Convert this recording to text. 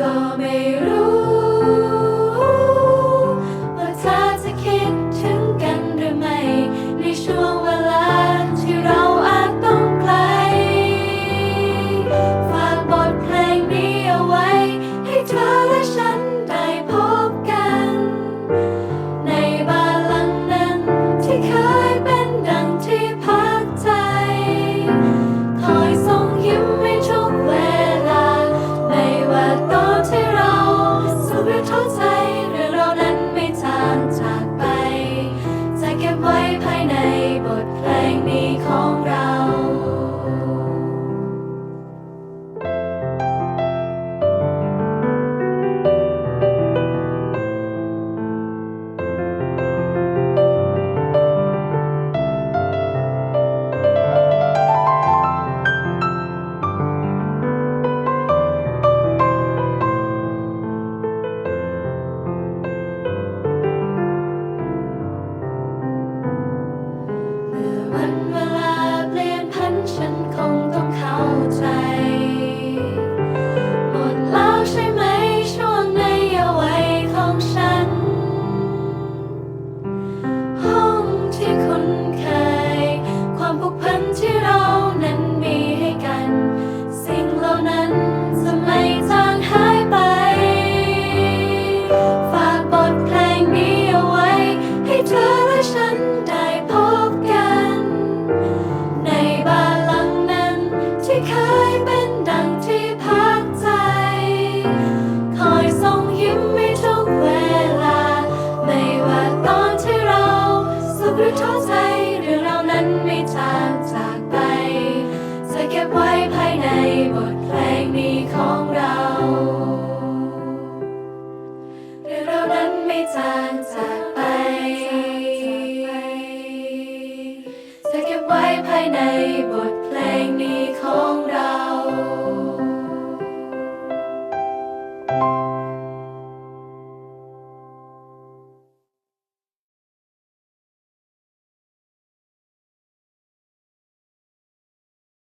ก็ไม่ร ท้อใจเรื่องราวนั้นไม่จางจากไป จะเก็บไว้ภายในบทเพลงนี้ของเราเรื่องราวนั้นไม่จางจากไป จะเก็บไว้ภายในบทเพลงนี้ของเรา